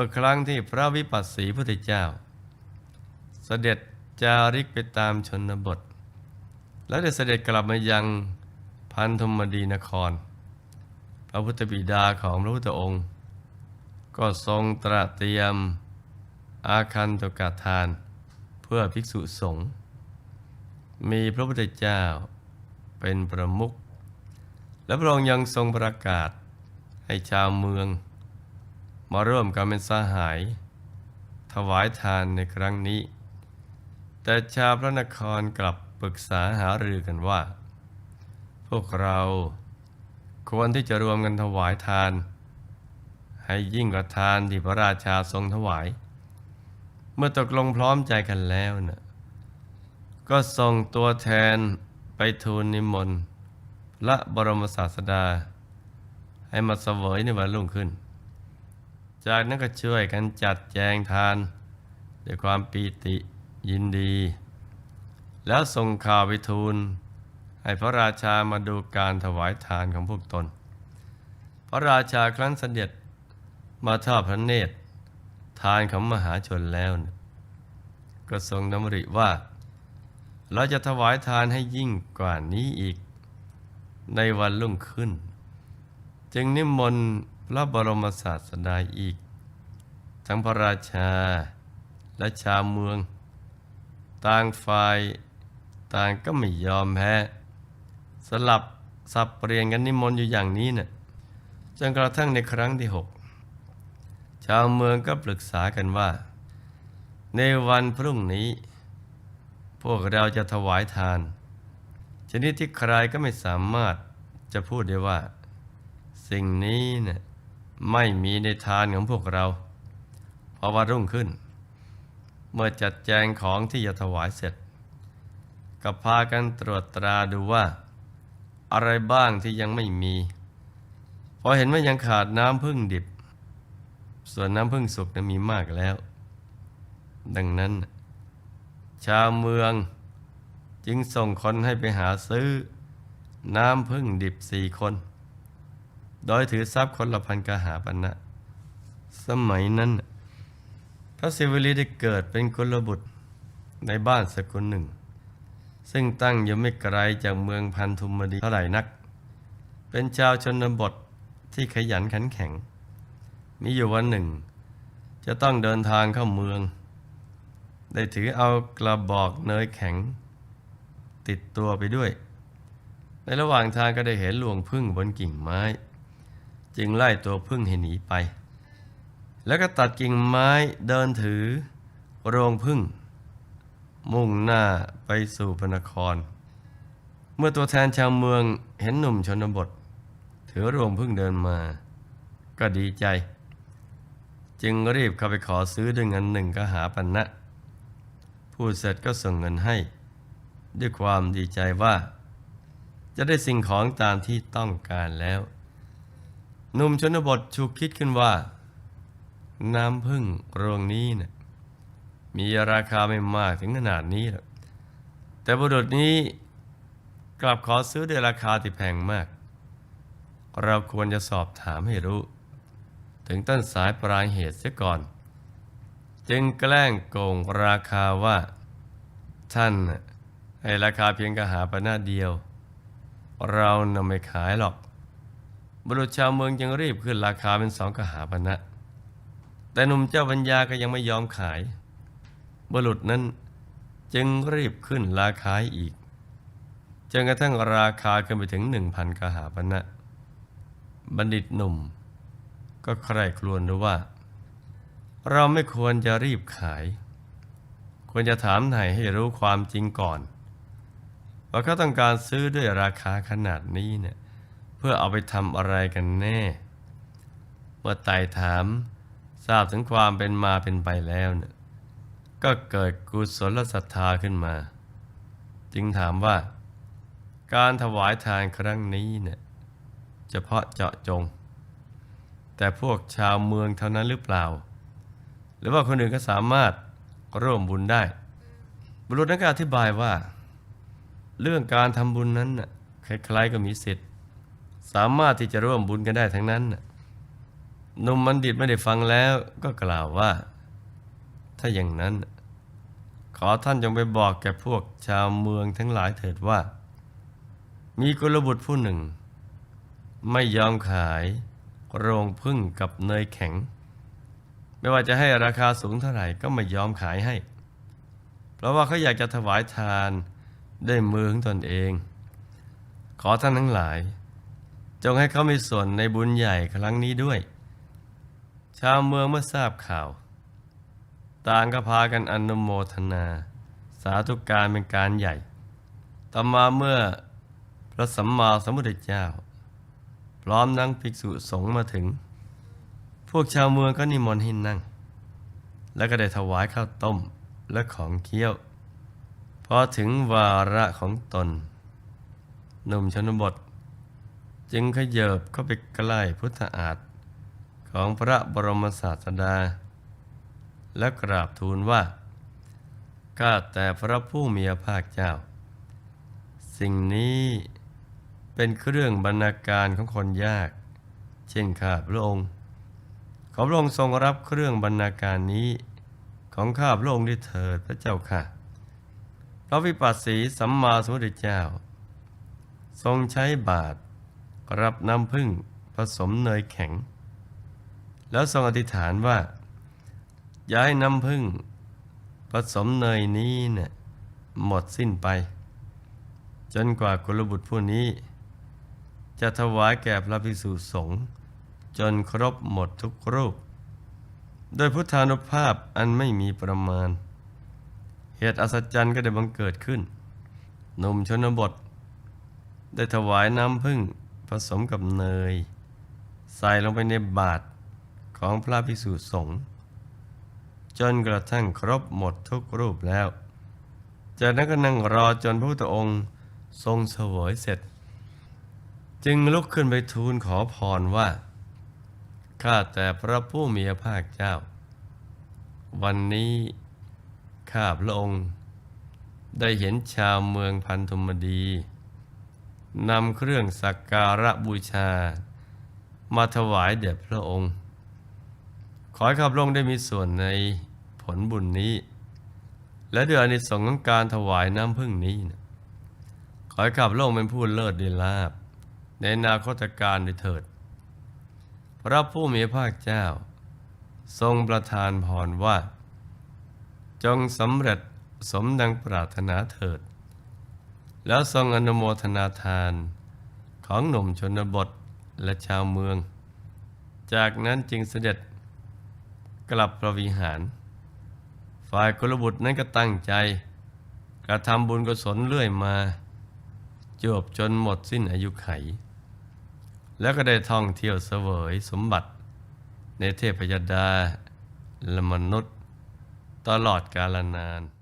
มื่อครั้งที่พระวิปัสสีพุทธเจ้า เสด็จจาริกไปตามชนบท แล้วได้เสด็จกลับมายังพันธมดีนคร พระพุทธบิดาของพระพุทธองค์ ก็ทรงตระเตรียมอาคันตกาทาน เพื่อภิกษุสงฆ์มีพระพุทธเจ้าเป็นประมุขและพระองค์ยังทรงประกาศให้ชาวเมือง มาร่วมกันเป็นสหาย ถวายทานในครั้งนี้ แต่ชาวพระนครกลับปรึกษาหารือกันว่า พวกเราควรที่จะรวมกันถวายทาน ให้ยิ่งกว่าทานที่พระราชาทรงถวาย เมื่อตกลงพร้อมใจกันแล้วนะก็ส่งตัวแทนไปทูลนิมนต์พระบรมศาสดา ให้มาเสวยในวันรุ่งขึ้น จากนั้นก็ช่วยกันจัดแจงทาน ด้วยความปีติยินดี แล้วส่งข่าวไปทูล ให้พระราชามาดูการถวายทานของพวกตน พระราชาครั้นเสด็จมาทอดพระเนตร ทานของมหาชนแล้วนะก็ทรงดำริว่า เราจะถวายทานให้ยิ่งกว่านี้อีก ในวันรุ่งขึ้น จึงนิมนต์ พระบรมศาสดาอีก ทั้งพระราชาและชาวเมือง ต่างฝ่ายต่างก็ไม่ยอมแพ้สลับสับเปลี่ยนกันนิมนต์อยู่อย่างนี้นะ่ะจนกระทั่งในครั้งที่หกชาวเมืองก็ปรึกษากันว่า ในวันพรุ่งนี้ พวกเราจะถวายทาน ชนิดที่ใครก็ไม่สามารถจะพูดได้ว่า สิ่งนี้เนะ่ะ ไม่มีในทานของพวกเราพอวันรุ่งขึ้น เมื่อจัดแจงของที่จะถวายเสร็จ ก็พากันตรวจตราดูว่า อะไรบ้างที่ยังไม่มีพอเห็นว่ายังขาดน้ำพึ่งดิบ ส่วนน้ำพึ่งสุกนั้นมีมากแล้ว ดังนั้น ชาวเมืองจึงส่งคนให้ไปหาซื้อ น้ำพึ่งดิบสี่คน โดยถือทรัพย์คนละพันกหาปันะสมัยนั้น พระศิวลีได้เกิดเป็นกุลบุตรในบ้านสกุลหนึ่ง ซึ่งตั้งอยู่ไม่ไกลจากเมืองพันธุมดีเท่าไหร่นัก เป็นชาวชนบทที่ขยันขันแข็ง มีอยู่วันหนึ่ง จะต้องเดินทางเข้าเมือง ได้ถือเอากระบอกเนยแข็ง ติดตัวไปด้วย ในระหว่างทางก็ได้เห็นหลวงพึ่งบนกิ่งไม้ จึงไล่ตัวพึ่งให้หนีไป แล้วก็ตัดกิ่งไม้เดินถือโรงพึ่ง มุ่งหน้าไปสู่พนคร เมื่อตัวแทนชาวเมืองเห็นหนุ่มชนบท ถือโรงพึ่งเดินมา ก็ดีใจ จึงรีบเข้าไปขอซื้อด้วยเงินหนึ่งก็หาปันนะพูดเสร็จก็ส่งเงินให้ ด้วยความดีใจว่า จะได้สิ่งของตามที่ต้องการแล้ว หนุ่มชนบทฉุกคิดขึ้นว่า น้ำพึ่งโรงนี้นะ่ะมีราคาไม่มากถึงขนาดนี้หรอกแต่บุรุษนี้กลับขอซื้อด้วยราคาที่แพงมาก เราควรจะสอบถามให้รู้ ถึงต้นสายปลายเหตุเสียก่อน จึงแกล้งโกงราคาว่า ท่านให้ราคาเพียงกระหาปณะเดียว เรานำไม่ขายหรอก บุรุษชาวเมืองจึงรีบขึ้นราคาเป็นสองกหาปณะแต่หนุ่มเจ้าปัญญาก็ยังไม่ยอมขาย บุรุษนั้นจึงรีบขึ้นราคาอีกจนกระทั่งราคาขึ้นไปถึงหนึ่งพันกหาปณะบัณฑิตหนุ่ม ก็ใคร่ครวญดูว่า เราไม่ควรจะรีบขาย ควรจะถามไถ่ให้รู้ความจริงก่อน ว่าเขาต้องการซื้อด้วยราคาขนาดนี้เนี่ย เพื่อเอาไปทำอะไรกันแน่ เมื่อไต่ถามทราบถึงความเป็นมาเป็นไปแล้วเนี่ยก็เกิดกุศลศรัทธาขึ้นมา จึงถามว่า การถวายทานครั้งนี้เนี่ยเฉพาะเจาะจง แต่พวกชาวเมืองเท่านั้นหรือเปล่า หรือว่าคนอื่นก็สามารถร่วมบุญได้ บุรุษนั้นก็อธิบายว่า เรื่องการทำบุญนั้นน่ะใครๆก็มีสิทธิ์ สามารถที่จะร่วมบุญกันได้ทั้งนั้นหนุ่มบัณฑิตไม่ได้ฟังแล้วก็กล่าวว่า ถ้าอย่างนั้น ขอท่านจงไปบอกแก่พวกชาวเมืองทั้งหลายเถิดว่า มีกุลบุตรผู้หนึ่ง ไม่ยอมขายโรงพึ่งกับเนยแข็ง ไม่ว่าจะให้ราคาสูงเท่าไหร่ก็ไม่ยอมขายให้ เพราะว่าเขาอยากจะถวายทานด้วยมือของตนเอง ขอท่านทั้งหลาย จงให้เขามีส่วนในบุญใหญ่ครั้งนี้ด้วย ชาวเมืองเมื่อทราบข่าว ต่างก็พากันอนุโมทนา สาธุการเป็นการใหญ่ ต่อมาเมื่อพระสัมมาสัมพุทธเจ้า พร้อมนั่งภิกษุสงฆ์มาถึง พวกชาวเมืองก็นิมนต์ให้นั่ง แล้วก็ได้ถวายข้าวต้มและของเคี้ยว พอถึงวาระของตนหนุ่มชนบท จึงขยเบเข้าไปใกล้พุทธอาฏของพระบรมศาสดา และกราบทูลว่า ข้าแต่พระผู้มีพระภาคเจ้า สิ่งนี้เป็นเครื่องบรรณาการของคนยาก เช่นข้าพระองค์ ขอพระองค์ทรงรับเครื่องบรรณาการนี้ของข้าพระองค์ด้วยเถิดพระเจ้าค่ะ พระวิปัสสีสัมมาสัมพุทธเจ้า ทรงใช้บาต รับน้ำผึ้งผสมเนยแข็ง แล้วทรงอธิษฐานว่าอย่าให้น้ำผึ้งผสมเนยนี้เนี่ยหมดสิ้นไป จนกว่ากุลบุตรผู้นี้ จะถวายแก่พระภิกษุสงฆ์จนครบหมดทุกรูป โดยพุทธานุภาพอันไม่มีประมาณ เหตุอัศจรรย์ก็ได้บังเกิดขึ้นหนุ่มชนบท ได้ถวายน้ำผึ้ง ผสมกับเนย ใส่ลงไปในบาตรของพระภิกษุสงฆ์จนกระทั่งครบหมดทุกรูปแล้ว จากนั้นก็นั่งรอจนพระพุทธองค์ทรงเสวยเสร็จ จึงลุกขึ้นไปทูลขอพรว่า ข้าแต่พระผู้มีพระภาคเจ้า วันนี้ข้าพระองค์ได้เห็นชาวเมืองพันธุมดี นำเครื่องสักการะบูชา มาถวายแด่พระองค์ ขอให้ข้าพระองค์ได้มีส่วนในผลบุญนี้ และด้วยอนิสงส์ของการถวายน้ำพึ่งนี้นะขอให้ข้าพระองค์เป็นผู้เลิศดีลาบ ในนาคตการด้วยเถิด พระผู้มีพระภาคเจ้า ทรงประทานพรว่า จงสำเร็จสมดังปรารถนาเถิด แล้วทรงอนุโมทนาทานของหนุ่มชนบทและชาวเมือง จากนั้นจึงเสด็จกลับประวิหาร ฝ่ายกุลบุตรนั้นก็ตั้งใจ กระทำบุญกุศลเรื่อยมา จบจนหมดสิ้นอายุไข แล้วก็ได้ท่องเที่ยวเสวยสมบัติ ในเทพยดาและมนุษย์ ตลอดกาลนาน